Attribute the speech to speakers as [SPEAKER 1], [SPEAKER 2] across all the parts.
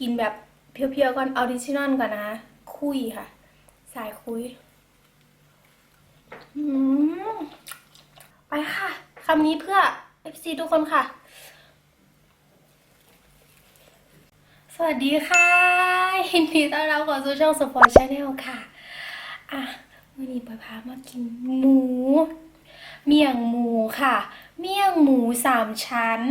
[SPEAKER 1] กินแบบเพียวๆก่อนออริจินอลก่อนนะคะ คุยค่ะ สายคุยไปค่ะคำนี้เพื่อ FC ทุกคนค่ะ สวัสดีค่ะยินดีต้อนรับเข้าสู่ช่องสปอร์ตชาแนลค่ะ อะวันนี้ปอยพามากินหมู เมี่ยงหมูค่ะ เมี่ยงหมูสามชั้น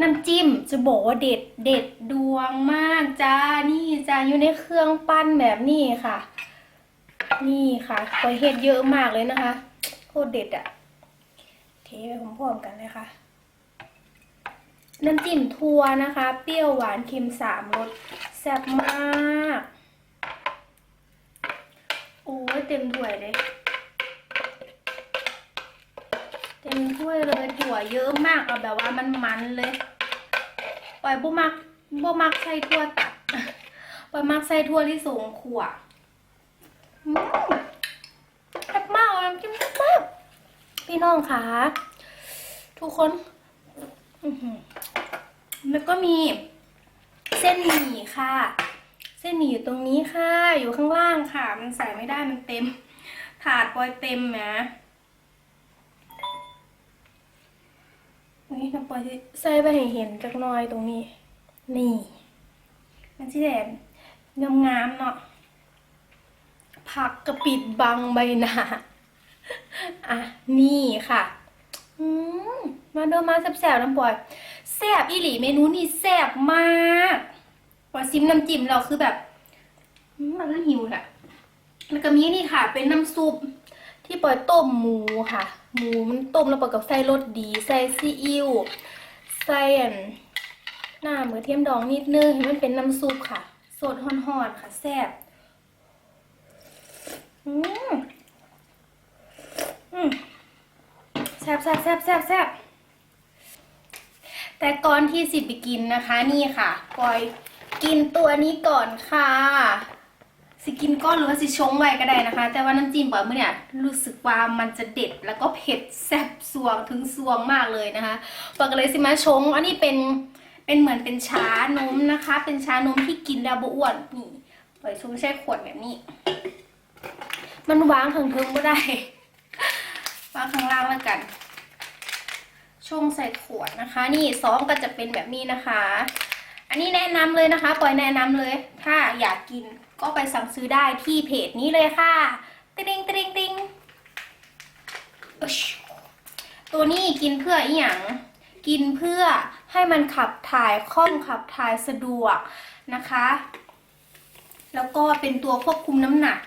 [SPEAKER 1] น้ำจิ้มจะบอกว่าเด็ดเด็ดดวงมากจ้า นี่จ้าอยู่ในเครื่องปั้นแบบนี้ค่ะ นี่ค่ะปอยเห็ดเยอะมากเลยนะคะโคตรเด็ดอะเทไปพร้อมๆกันเลยค่ะ น้ำจิ้มทัวนะคะ เปรี้ยวหวานเค็มสามรสแซ่บมาก โอ้ยเต็มถ้วยเลย เต็มถ้วยเลยถั่วเยอะมากเอาแบบว่ามันมันเลย ปล่อยบุมักบุมักใส่ถั่วตัดปล่อยมักใส่ถั่วที่สูงขวดมแซ่บมากเลยน้ำจิ้มแซ่บมากพี่น้องคะทุกคนแล้วก็มีเส้นหมี่ค่ะ เส้นหมี่อยู่ตรงนี้ค่ะ อยู่ข้างล่างค่ะ มันใส่ไม่ได้มันเต็ม ถาดปอยเต็มนะนี่น้ำป อยสิใส่ไปให้เห็นจักหน้อยตรงนี้ นี่ มันสิแดนงามๆเนาะผักกระปิดบังใบหน้าอะ นี่ค่ะ อืมมาเดินมาแซ่บๆน้ำปอยแซ่บอีหลีเมนูนี่แซ่บมากปอยซิมน้ำจิ้มเราคือแบบมมันก็หิวแหละแล้วก็มีนี่ค่ะ เป็นน้ำซุปที่ปอยต้มหมูค่ะ หมูมันต้มแล้วปอยกับใส่รสดีใส่ซีอิ๊วใส่หน้าเหมือเทียมดองนิดนึงให้มันเป็นน้ำซุปค่ะ สดห่อนๆค่ะแซ่บอืมอืมแซ่บแซบแซบแซบแซบแต่ก่อนที่สิบไปกินนะคะ นี่ค่ะปอยกินตัวนี้ก่อนค่ะ สิกินก้อนหรือว่าสิชงไว้ก็ได้นะคะ แต่ว่าน้ำจิ้มปอยเมื่อเนี่ยรู้สึกว่ามันจะเด็ดแล้วก็เผ็ดแซ่บสวงถึงสวงมากเลยนะคะปอยก็เลยสิมาชง อันนี้เป็นเป็นเหมือนเป็นชานมนะคะ เป็นชานมที่กินแล้วบอ้วนนี่ปอยชงแช่ขวดแบบนี้ มันวางถึงถึงๆไม่ได้วางข้างล่างแล้วกัน ชงใส่ขวดนะคะ นี่ซองก็จะเป็นแบบนี้นะคะ อันนี้แนะนำเลยนะคะปล่อยแนะนำเลย ถ้าอยากกินก็ไปสั่งซื้อได้ที่เพจนี้เลยค่ะติ๊งติ๊งติ๊งตัวนี้กินเพื่ออีหยังกินเพื่อให้มันขับถ่ายคล่องขับถ่ายสะดวกนะคะ แล้วก็เป็นตัวควบคุมน้ำหนัก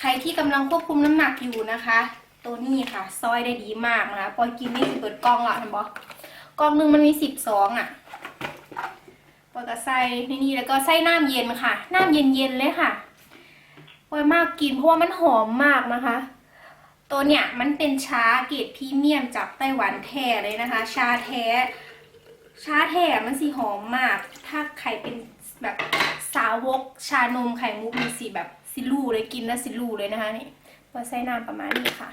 [SPEAKER 1] ใครที่กำลังควบคุมน้ำหนักอยู่นะคะ ตัวนี้ค่ะซอยได้ดีมากนะคะปอยกินนี่คือเปิดกล้องละเห็นบอกกล้องหนึ่งมันมีสิบสองอะ อยก็ใส่ในนี่แล้วก็ใส่น้ำเย็นค่ะ น้ำเย็นๆเลยค่ะปอยมากกินเพราะว่ามันหอมมากนะคะ ตัวเนี้ยมันเป็นชาเกรดพรีเมียมจากไต้หวันแท้เลยนะคะ ชาแท้ ชาแท้มันสีหอมมาก ถ้าใครเป็นแบบสาวกชานมไข่มุกมีสีแบบซิลูเลยกินแล้วซิลูเลยนะคะนี่พอใส่น้ำประมาณนี้ค่ะ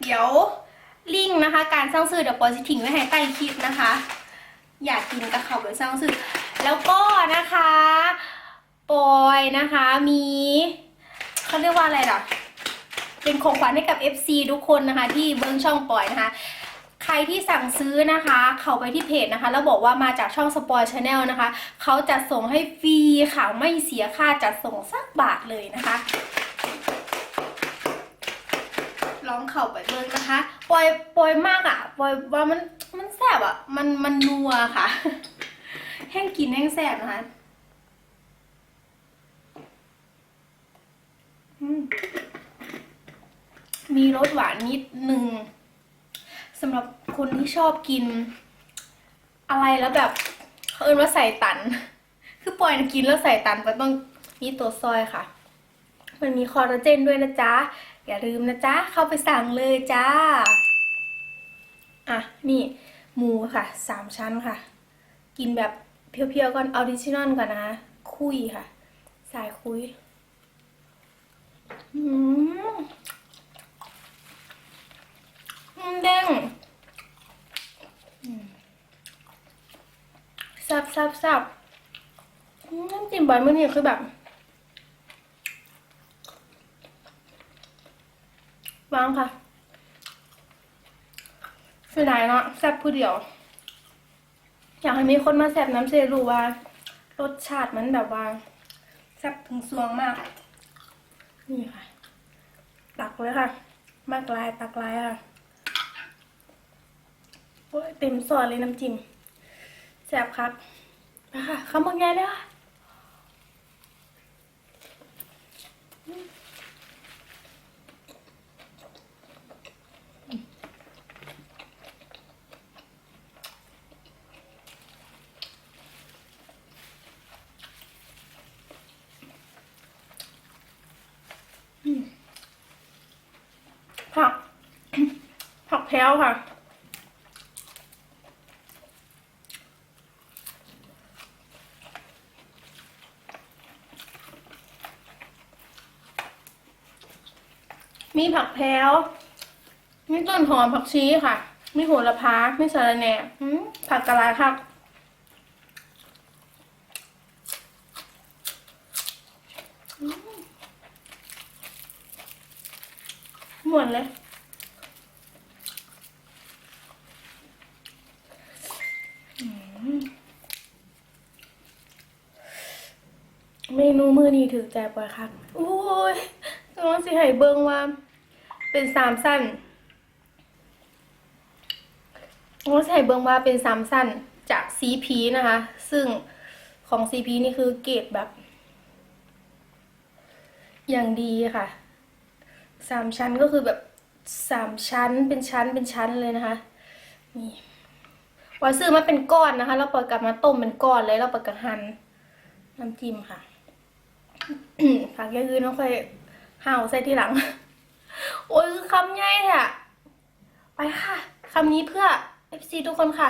[SPEAKER 1] เดี๋ยวลิงก์นะคะ การสร้างซื้อเดี๋ยวปอจะทิ้งไว้ให้ใต้คลิปนะคะ อยากกินก็เขาไปสร้างซื้อแล้วก็นะคะปอยนะคะมีเขาเรียกว่าอะไรล่ะ เป็นของขวัญให้กับ FC ทุกคนนะคะ ที่เบิ้งช่องปอยนะคะ ใครที่สั่งซื้อนะคะ เข้าไปที่เพจนะคะ แล้วบอกว่ามาจากช่องสปอยชาแนลนะคะ เขาจะส่งให้ฟรีค่ะ ไม่เสียค่าจัดส่งสักบาทเลยนะคะ ลองเข้าไปเบิ้งนะคะปล่อยปล่อยมากอะปล่อยว่ามันมันแซ่บอะ มันมันนัวค่ะ แห้งกินแห้งแซ่บนะคะอืมมีรสหวานนิดนึงสำหรับคนที่ชอบกิน อะไรแล้วแบบเขาเอินว่าใส่ตัน คือปล่อยกินแล้วใส่ตันก็ต้องนี่ตัวซอยค่ะ มันมีคอลลาเจนด้วยนะจ๊ะ อย่าลืมนะจ๊ะ เข้าไปสั่งเลยจ้า อะ นี่ หมูค่ะสามชั้นค่ะ กินแบบเพียวๆก่อนออริจินอลก่อนนะคะคุยค่ะ สายคุยอืมเด้งแซ่บแซ่บแซ่บน้ำจิ้มบอยเมื่อนี้คือแบบ วางค่ะเสียดายเนาะแซ่บผู้เดียว อยากให้มีคนมาแซ่บน้ำเซรูว่า รสชาติมันแบบว่าแซ่บถึงสวงมาก นี่ค่ะ ตักเลยค่ะ มากลายตักลายค่ะโอ้ยเต็มซอสเลยน้ำจิ้มแซ่บครับนะคะคำบางแง่เลยค่ะผัก ผัก แพ้วค่ะ มีผักแพรวมีต้นหอมผักชีค่ะ มีโหระพา มีสะระแหน่ผักกะลาค่ะอืมหมวนเลย อืมเม นี้ถือใจปล่อยครับโอ้ยน้องสิให้เบิ่งว่า เป็นสามสั้นน้องสิให้เบิ่งว่าเป็นสามสั้นจาก CP นะคะ ซึ่งของ CP นี่คือเกรดแบบ อย่างดีค่ะสามชั้นก็คือแบบสามชั้นเป็นชั้นเป็นชั้นเลยนะคะ นี่ปอยซื้อมาเป็นก้อนนะคะ แล้วปอยกลับมาต้มเป็นก้อนเลยแล้วปอยกระหั่นน้ำจิ้มค่ะ ผักย่าอื่นต้องค่อยห่าวใส่ทีหลัง โอ้ยคือคำใหญ่แท้อะไปค่ะคำนี้เพื่อ FC ทุกคนค่ะ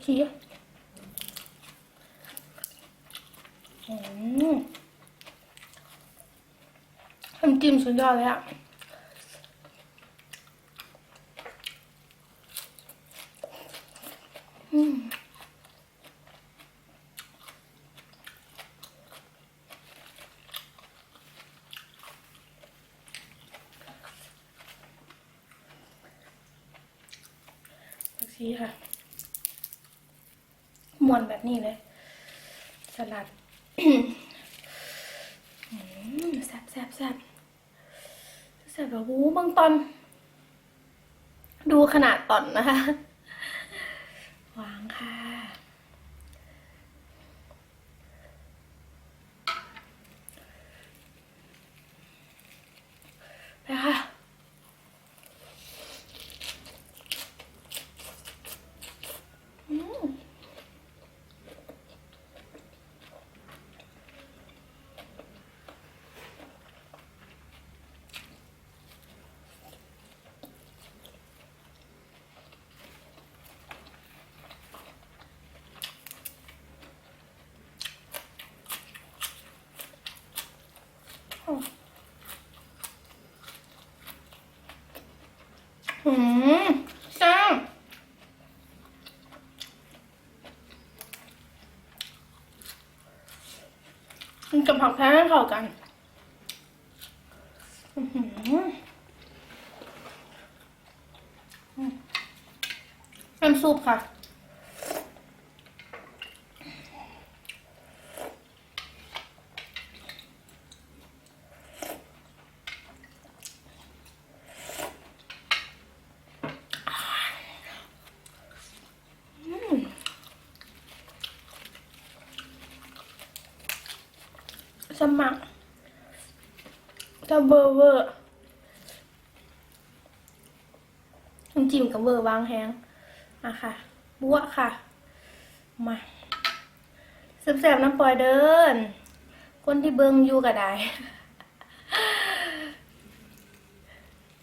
[SPEAKER 1] ผักชีอืมน้ำจิ้มสุดยอดเลยอะอืมผักชีค่ะ มวนแบบนี้เลย สลัดแซ่บแซ่บแซ่บแซ่บแบบวู้บางตอน ดูขนาดตอนนะคะ วางค่ะ ไปค่ะ อืม อืมแซ่บ กับผักแพ้ให้เข้ากันอื้อหือน้ำซุปค่ะ อ สมัครจะเบอร์เวอร์จิ้มกับเบอร์วางแฮงอะค่ะบัวค่ะ มาแซ่บๆน้ำปล่อยเดิน คนที่เบิงอยู่ก็ได้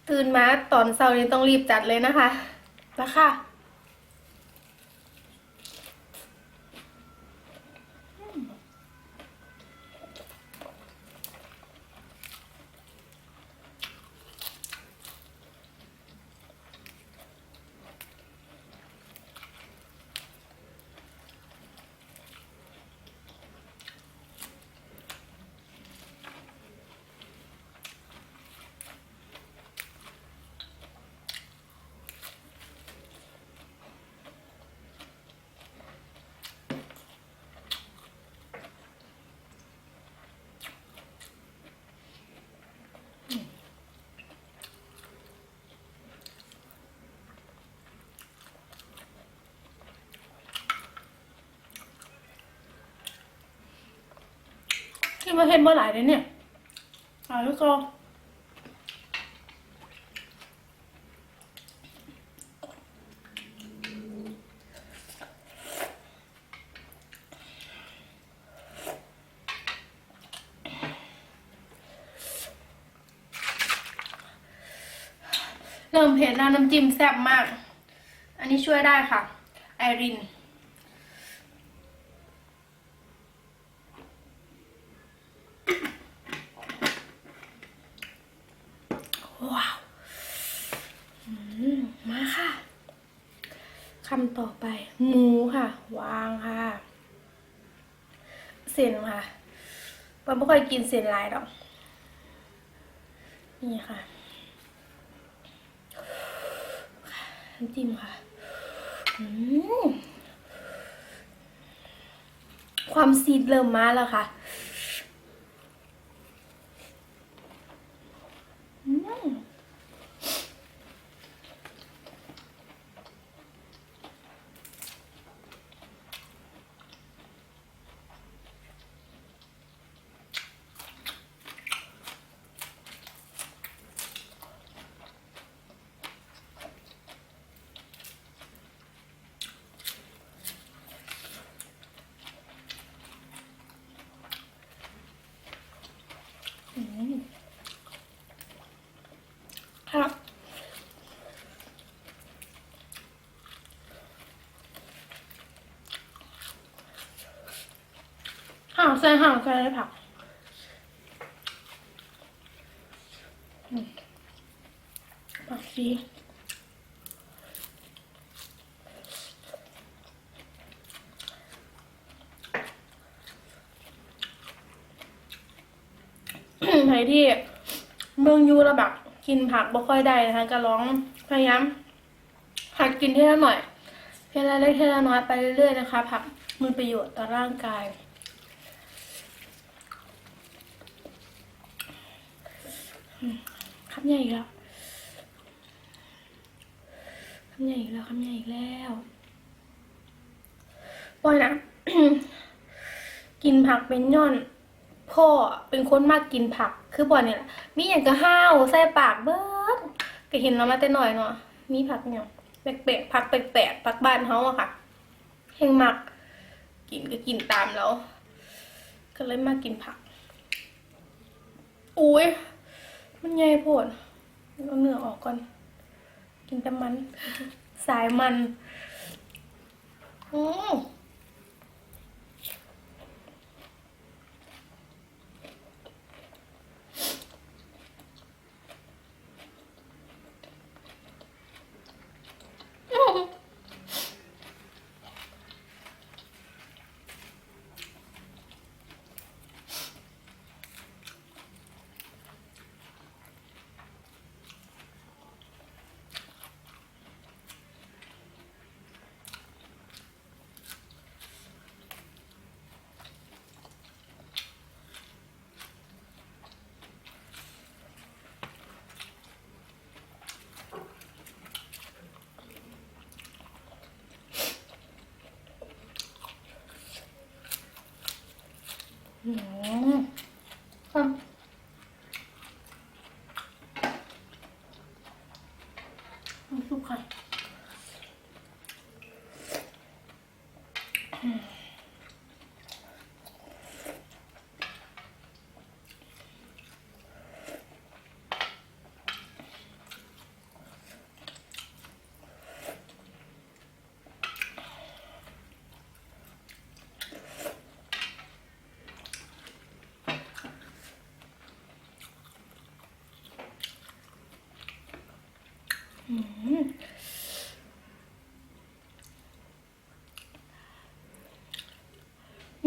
[SPEAKER 1] ตื่นมาตอนเช้านี้ต้องรีบจัดเลยนะคะมาค่ะ่เห็นเมื่อไหร่เลยเนี่ยอ่าแล้วก็เริ่มเผ็ดแล้วน้ำจิ้มแซ่บมาก อันนี้ช่วยได้ค่ะ ไอริน ว้าวมาค่ะคำต่อไป หมูค่ะ วางค่ะ เส้นค่ะปาไม่ค่อยกินเส้นลายดอก นี่ค่ะน้ำจิ้มค่ะ ความซีดเริ่มมาแล้วค่ะ อืม อืมครับห่าง ใส่ห่างใส่ผักผักชีใครที่เมืองยูแล้วแบบกินผักบ่ค่อยได้นะคะก็ลองพยายามหัดกินเท่าหน่อยเท่าเล็กเท่าน้อยไปเรื่อยๆนะคะผักมีประโยชน์ต่อร่างกาย คำใหญ่อีกแล้วคำใหญ่อีกแล้วคำใหญ่อีกแล้วปอยนะกินผักเป็นย่อน พ่อเป็นคนมากกินผัก คือปอยเนี่ยมีอย่างก็ห้าวใส่ปากเบิดก็เห็นเรามาแต่หน่อยเนาะมีผักเนี่ยแปลกๆผักแปลกๆผักบ้านเขาอะค่ะเฮงมัก กินก็กินตามแล้ว ก็เลยมากินผัก อุ้ย มันใหญ่โพดเอาเนื้อออกก่อน กินแต่มัน สายมัน อืม อื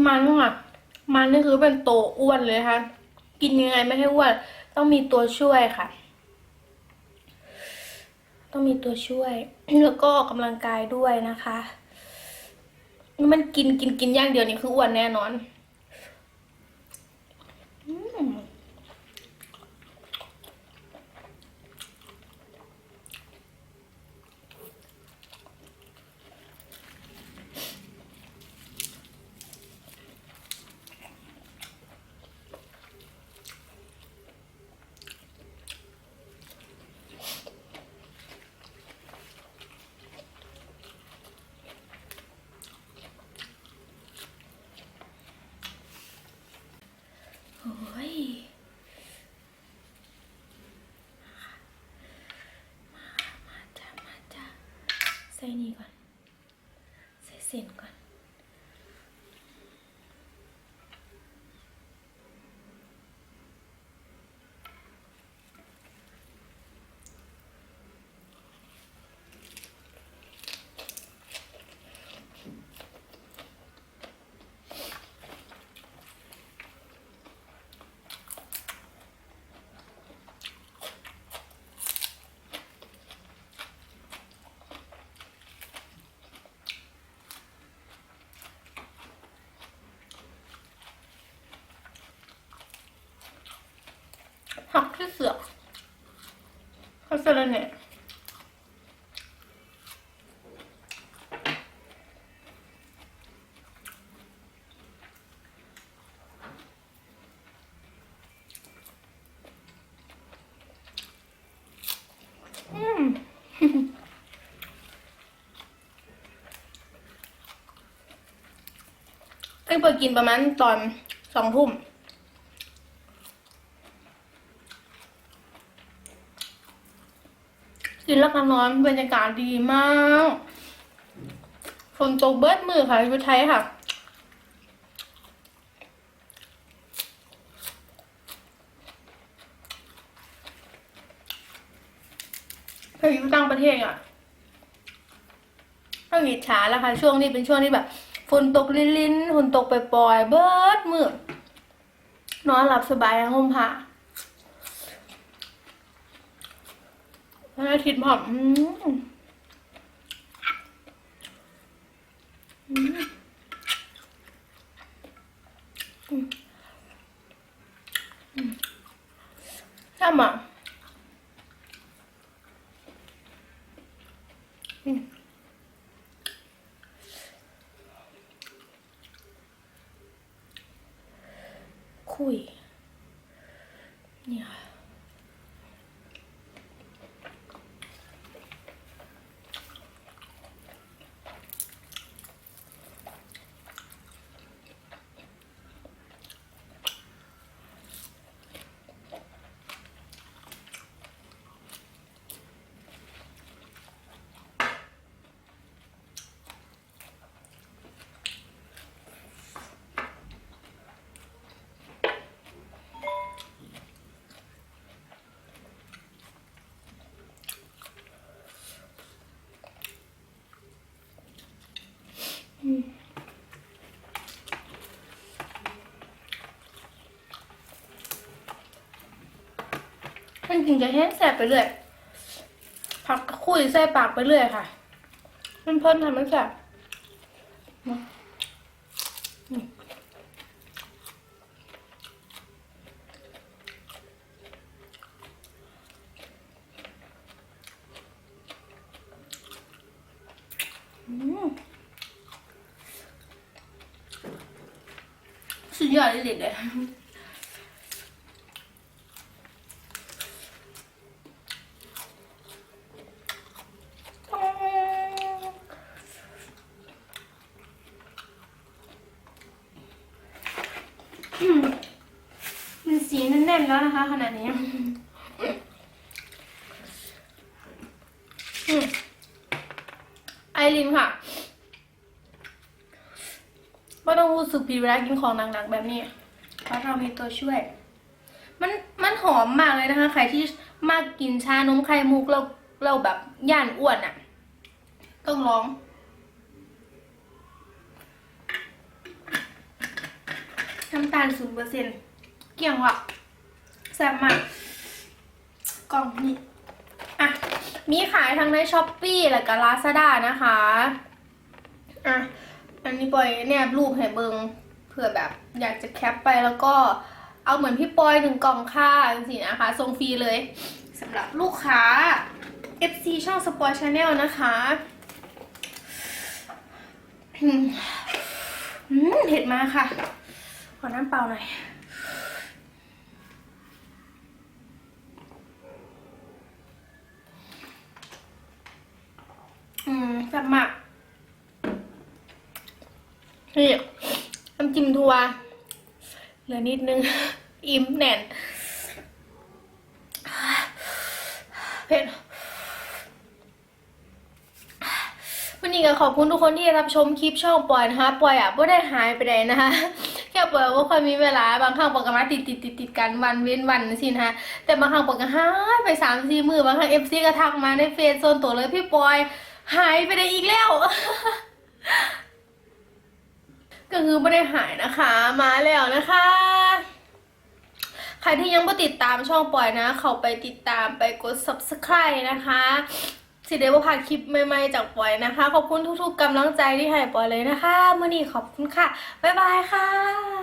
[SPEAKER 1] มันค่ะ มันนี่คือเป็นโตอ้วนเลยค่ะ กินยังไงไม่ให้อ้วน ต้องมีตัวช่วยค่ะ ต้องมีตัวช่วย แล้วก็ออกกำลังกายด้วยนะคะ มันกินกินกินอย่างเดียวนี่คืออ้วนแน่นอน อืมโอ้ยมามาจ้ามาจ้าใส่นี่ก่อน ใส่ เส้นก่อน ผัก ที่เสือกข้าวสารเนี่ยอืมเอ้ยเปิดกินประมาณตอนสองทุ่ม กินแล้วก็นอนบรรยากาศดีมากฝนตกเบิดมือค่ะยู่ไทยค่ะถ้าอยู่ต่างประเทศอะต้องอิจฉาแล้วค่ะ ช่วงนี้เป็นช่วงที่แบบฝนตกลินๆฝนตกปล่อยๆเบิดมือนอนหลับสบายทั้งห่มผ้า วันอาทิตย์ผมอืมอืมอืมอืมทำอะคุยเนี่ย ท่านจิงจะแห้งแสบไปเรื่อยผักกระคุยใส่ปากไปเรื่อยค่ะ มันเพิ่นทำมันแสบอืมอืมอืมสุดยอดเลยเด็ดเลย อื มันสีแน่นๆแล้วนะคะขนาดนี้ไอรินค่ะไม่ต้องรู้สึกผิดเวลากินของหนักๆแบบนี้ เพราะเรามีตัวช่วย มันมันหอมมากเลยนะคะ ใครที่มากกินชานมไข่มุกแล้วเราแบบย่านอ้วนอะ ต้องลอง น้ำตาลศูนเปอร์เซ็นเกี่ยงว่ะแซ่บมากกล่องนี้อะมีขายทั้งในช้อปปี้และก็ลาซาด้านะคะอะอันนี้ปอยเนี่ยรูปให้เบิงเผื่อแบบอยากจะแคปไปแล้วก็เอาเหมือนพี่ปอยหนึ่งกล่องค่าจรินะคะส่งฟรีเลยสำหรับลูกค้า FC ช่องสปอยชาแนลนะคะอืมเผ็ดมาค่ะ ขอน้ำเปล่าหน่อยอืมแซ่บมากนี่น้ำจิ้มทัวเหลือนิดนึง อิ่มแน่นเผ็ดวันนี้ก็ขอบคุณทุกคนที่รับชมคลิปช่องปอยนะคะปอยอะไม่ได้หายไปไหนนะคะ แค่ปอยก็ค่อยมีเวลาบางครั้งปกมาติดติดติดติดกันวันเว้นวันสินะแต่บางครั้งปกหายไปสามสี่มือบางครั้งเอฟซีก็ทักมาในเฟซโซนตัวเลยพี่ปอย หายไปไหนอีกแล้วก็คือไม่ได้หายนะคะ มาแล้วนะคะ ใครที่ยังไม่ติดตามช่องปอยนะ เขาไปติดตามไปกด subscribe นะคะ สิเดว่าพาคลิปใหม่ๆจากปอยนะคะ ขอบคุณทุกๆกำลังใจที่ให้ปอยเลยนะคะเมื่อนี้ขอบคุณค่ะ บ๊ายบายค่ะ